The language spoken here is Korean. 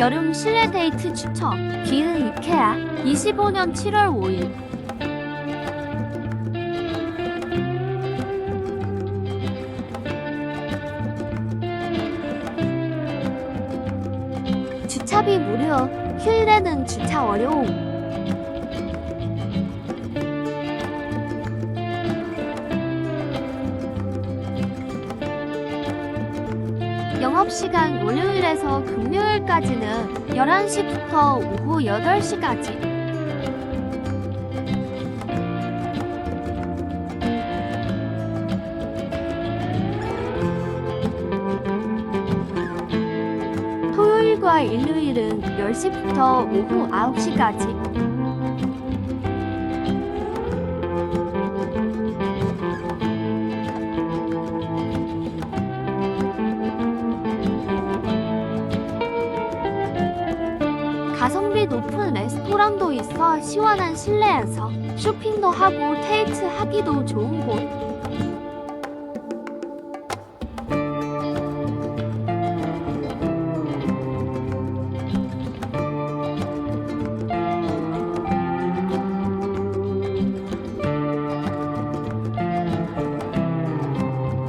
여름 실내 데이트 추천. 기흥 이케아. 25년 7월 5일. 주차비 무료. 휴일에는 주차 어려움. 영업시간 월요일에서 금요일까지는 11시부터 오후 8시까지. 토요일과 일요일은 10시부터 오후 9시까지. 가성비 높은 레스토랑도 있어 시원한 실내에서 쇼핑도 하고 데이트 하기도 좋은 곳.